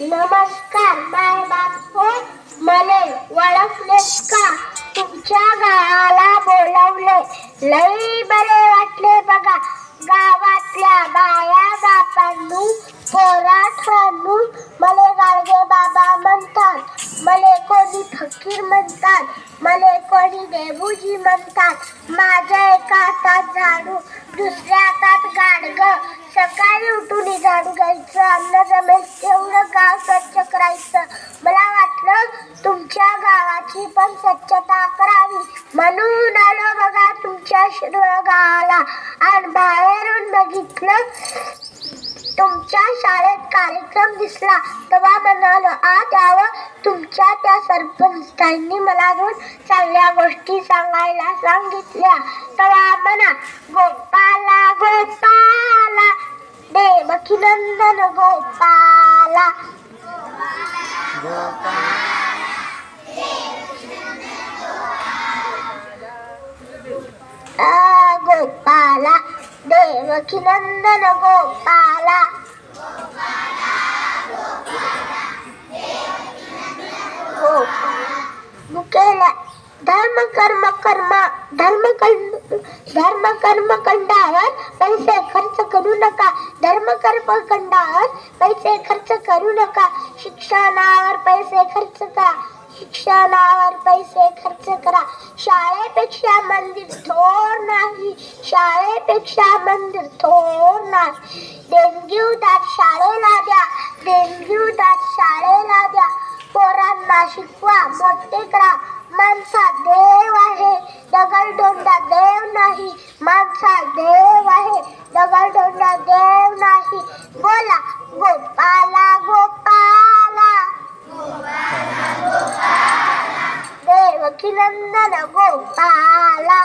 नमस्कार माय बाप हो मले का? तुमच्या गावाला बोलवले लई बरे वाटले बघा. गावातल्या बाया मला कोणी देवूजी म्हणतात. माझ्या एका हातात झाडू दुसऱ्या हातात गाडग सकाळी उठून झाडू घ्यायचं अन्न जमेल तेवढं गाव स्वच्छ करायचं. मला वाटलं तुमच्या गावाची पण स्वच्छता करावी. म्हणून आलो बघा तुमच्या शिरोळ गावाला. आणि बाहेरून बघितलं कार्यक्रम दिसला तेव्हा म्हणालो आज आव तुमच्या त्या सरपंचांनी मला दोन चांगल्या गोष्टी सांगायला सांगितल्या. तेव्हा म्हणा गोपाला गोपाला देवकी नंदन गोपाला गोपाला देवकी नंदन गोपाला. धर्म कर्म कर्म. धर्म धर्म कर्म कंडावर पैसे खर्च करू नका. धर्म कर्म कंडावर पैसे खर्च करू नका. शिक्षणावर पैसे खर्च करा. शिक्षणावर पैसे खर्च करा. शाळेपेक्षा मंदिर थोर नाही. शाळेपेक्षा मंदिर थोर नाही. देणगी दात शाळेला द्या. देणगी दात शाळेला द्या. पोरांना शिकवा मोठे करा. माणसा देव आहे. दगडधोंडा देव नाही. माणसा देव आहे. दगडधोंडा देव नाही. बोला गोपाला गोपाला. देवकी नंदन गोपाला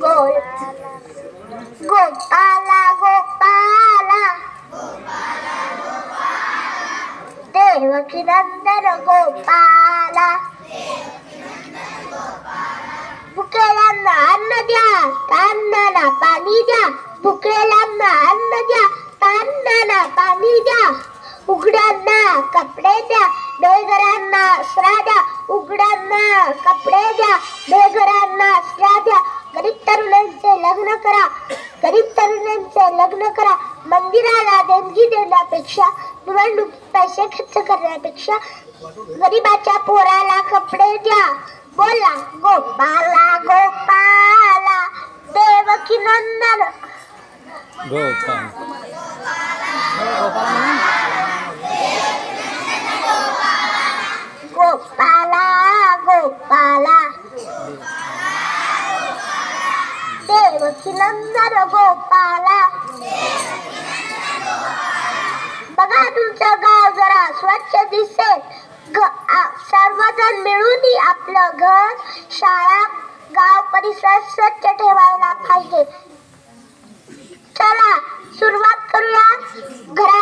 गोपाला. गोपाला देवकी नंदन गोपाला. भुकेल्यांना अन्न द्या तांदळा पाणी द्या. भुकेल्यांना अन्न द्या तांदळा पाणी द्या. उघड्यांना कपडे द्या बेघरांना आसरा द्या. उघड्यांना कपडे द्या बेघरांना आसरा द्या. गरीब तरुणांचे लग्न करा. गरीब तरुणांचे लग्न करा. मंदिराला देणगी देण्यापेक्षा निवडणूक पैसे खर्च करण्यापेक्षा गरीबाच्या पोराला कपडे द्या. बोला गोपाला गोपाला देवकी नंदन. गोपाल गोपाला गोपाला देवकी नंदन गोपाला. बघा तुमचं गाव जरा स्वच्छ दिसेल. ग- सर्वजण मिळून आपलं घर शाळा गाव परिसर स्वच्छ ठेवायला पाहिजे. चला सुरुवात करूया. घरा